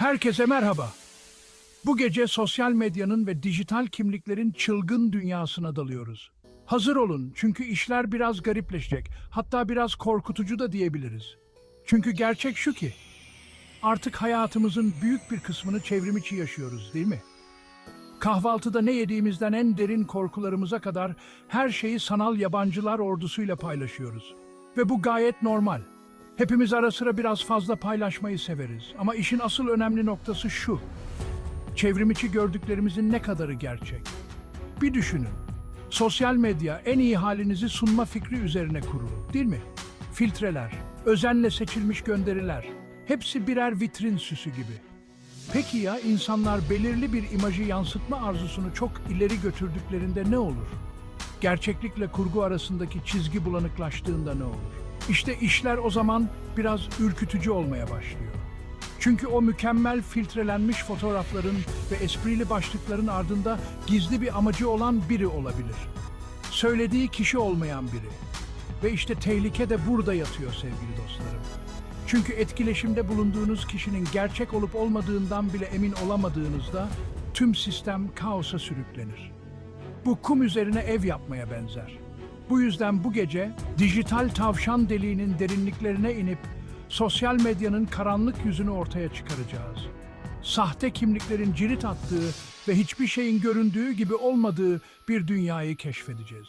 Herkese merhaba. Bu gece sosyal medyanın ve dijital kimliklerin çılgın dünyasına dalıyoruz. Hazır olun çünkü işler biraz garipleşecek. Hatta biraz korkutucu da diyebiliriz. Çünkü gerçek şu ki artık hayatımızın büyük bir kısmını çevrim içi yaşıyoruz, değil mi? Kahvaltıda ne yediğimizden en derin korkularımıza kadar her şeyi sanal yabancılar ordusuyla paylaşıyoruz. Ve bu gayet normal. Hepimiz ara sıra biraz fazla paylaşmayı severiz. Ama işin asıl önemli noktası şu. Çevrimiçi gördüklerimizin ne kadarı gerçek? Bir düşünün. Sosyal medya en iyi halinizi sunma fikri üzerine kurulu, değil mi? Filtreler, özenle seçilmiş gönderiler, hepsi birer vitrin süsü gibi. Peki ya insanlar belirli bir imajı yansıtma arzusunu çok ileri götürdüklerinde ne olur? Gerçeklikle kurgu arasındaki çizgi bulanıklaştığında ne olur? İşte işler o zaman biraz ürkütücü olmaya başlıyor. Çünkü o mükemmel filtrelenmiş fotoğrafların ve esprili başlıkların ardında gizli bir amacı olan biri olabilir. Söylediği kişi olmayan biri. Ve işte tehlike de burada yatıyor sevgili dostlarım. Çünkü etkileşimde bulunduğunuz kişinin gerçek olup olmadığından bile emin olamadığınızda tüm sistem kaosa sürüklenir. Bu kum üzerine ev yapmaya benzer. Bu yüzden bu gece dijital tavşan deliğinin derinliklerine inip sosyal medyanın karanlık yüzünü ortaya çıkaracağız. Sahte kimliklerin cirit attığı ve hiçbir şeyin göründüğü gibi olmadığı bir dünyayı keşfedeceğiz.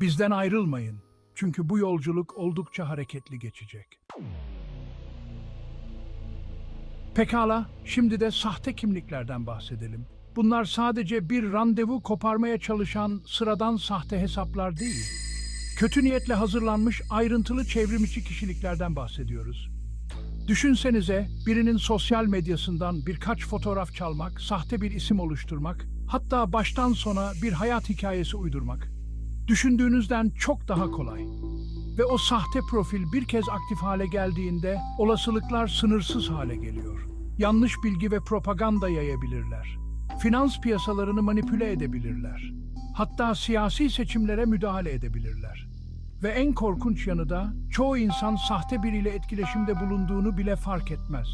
Bizden ayrılmayın. Çünkü bu yolculuk oldukça hareketli geçecek. Pekala, şimdi de sahte kimliklerden bahsedelim. Bunlar sadece bir randevu koparmaya çalışan sıradan sahte hesaplar değil. Kötü niyetle hazırlanmış ayrıntılı çevrimiçi kişiliklerden bahsediyoruz. Düşünsenize birinin sosyal medyasından birkaç fotoğraf çalmak, sahte bir isim oluşturmak, hatta baştan sona bir hayat hikayesi uydurmak. Düşündüğünüzden çok daha kolay. Ve o sahte profil bir kez aktif hale geldiğinde olasılıklar sınırsız hale geliyor. Yanlış bilgi ve propaganda yayabilirler. Finans piyasalarını manipüle edebilirler. Hatta siyasi seçimlere müdahale edebilirler. Ve en korkunç yanı da çoğu insan sahte biriyle etkileşimde bulunduğunu bile fark etmez.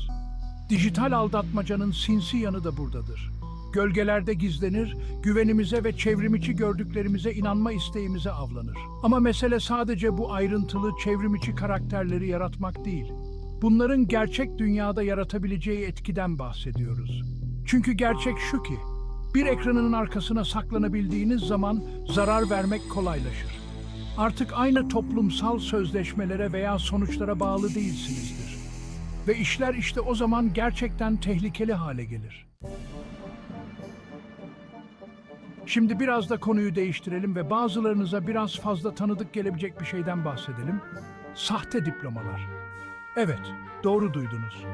Dijital aldatmacanın sinsi yanı da buradadır. Gölgelerde gizlenir, güvenimize ve çevrimiçi gördüklerimize inanma isteğimize avlanır. Ama mesele sadece bu ayrıntılı çevrimiçi karakterleri yaratmak değil. Bunların gerçek dünyada yaratabileceği etkiden bahsediyoruz. Çünkü gerçek şu ki, bir ekranın arkasına saklanabildiğiniz zaman zarar vermek kolaylaşır. Artık aynı toplumsal sözleşmelere veya sonuçlara bağlı değilsinizdir. Ve işler işte o zaman gerçekten tehlikeli hale gelir. Şimdi biraz da konuyu değiştirelim ve bazılarınıza biraz fazla tanıdık gelebilecek bir şeyden bahsedelim. Sahte diplomalar. Evet, doğru duydunuz.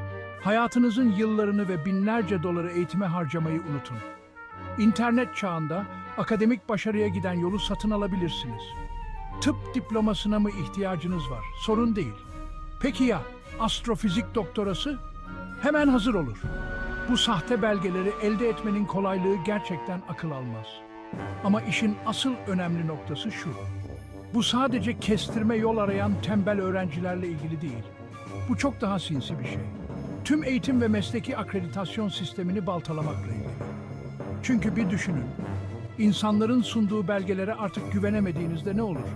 Hayatınızın yıllarını ve binlerce doları eğitime harcamayı unutun. İnternet çağında akademik başarıya giden yolu satın alabilirsiniz. Tıp diplomasına mı ihtiyacınız var? Sorun değil. Peki ya astrofizik doktorası? Hemen hazır olur. Bu sahte belgeleri elde etmenin kolaylığı gerçekten akıl almaz. Ama işin asıl önemli noktası şu. Bu sadece kestirme yol arayan tembel öğrencilerle ilgili değil. Bu çok daha sinsi bir şey. Tüm eğitim ve mesleki akreditasyon sistemini baltalamakla ilgili. Çünkü bir düşünün. İnsanların sunduğu belgelere artık güvenemediğinizde ne olur?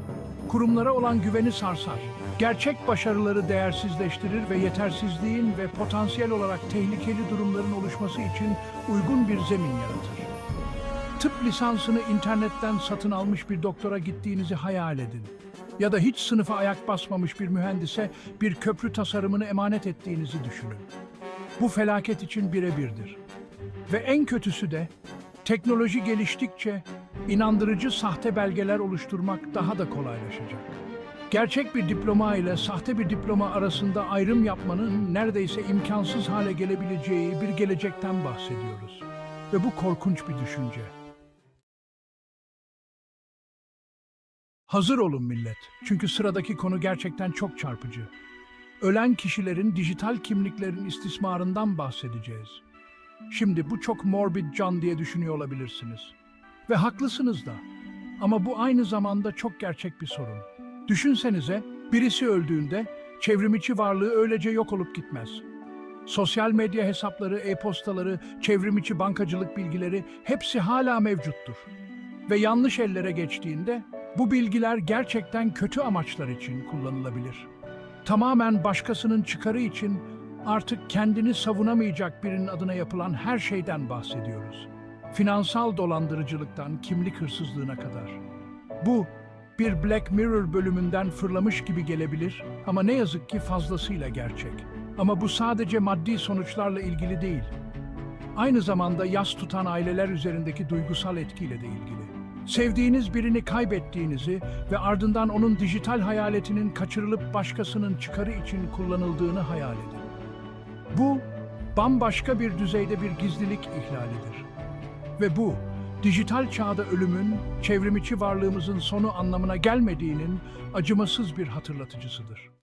Kurumlara olan güveni sarsar. Gerçek başarıları değersizleştirir ve yetersizliğin ve potansiyel olarak tehlikeli durumların oluşması için uygun bir zemin yaratır. Tıp lisansını internetten satın almış bir doktora gittiğinizi hayal edin. Ya da hiç sınıfa ayak basmamış bir mühendise bir köprü tasarımını emanet ettiğinizi düşünün. Bu felaket için birebirdir. Ve en kötüsü de teknoloji geliştikçe inandırıcı sahte belgeler oluşturmak daha da kolaylaşacak. Gerçek bir diploma ile sahte bir diploma arasında ayrım yapmanın neredeyse imkansız hale gelebileceği bir gelecekten bahsediyoruz. Ve bu korkunç bir düşünce. Hazır olun millet. Çünkü sıradaki konu gerçekten çok çarpıcı. Ölen kişilerin dijital kimliklerin istismarından bahsedeceğiz. Şimdi bu çok morbid can diye düşünüyor olabilirsiniz. Ve haklısınız da. Ama bu aynı zamanda çok gerçek bir sorun. Düşünsenize birisi öldüğünde çevrimiçi varlığı öylece yok olup gitmez. Sosyal medya hesapları, e-postaları, çevrimiçi bankacılık bilgileri hepsi hala mevcuttur. Ve yanlış ellere geçtiğinde bu bilgiler gerçekten kötü amaçlar için kullanılabilir. Tamamen başkasının çıkarı için artık kendini savunamayacak birinin adına yapılan her şeyden bahsediyoruz. Finansal dolandırıcılıktan kimlik hırsızlığına kadar. Bu bir Black Mirror bölümünden fırlamış gibi gelebilir ama ne yazık ki fazlasıyla gerçek. Ama bu sadece maddi sonuçlarla ilgili değil. Aynı zamanda yas tutan aileler üzerindeki duygusal etkiyle de ilgili. Sevdiğiniz birini kaybettiğinizi ve ardından onun dijital hayaletinin kaçırılıp başkasının çıkarı için kullanıldığını hayal edin. Bu bambaşka bir düzeyde bir gizlilik ihlalidir. Ve bu, dijital çağda ölümün, çevrimiçi varlığımızın sonu anlamına gelmediğinin acımasız bir hatırlatıcısıdır.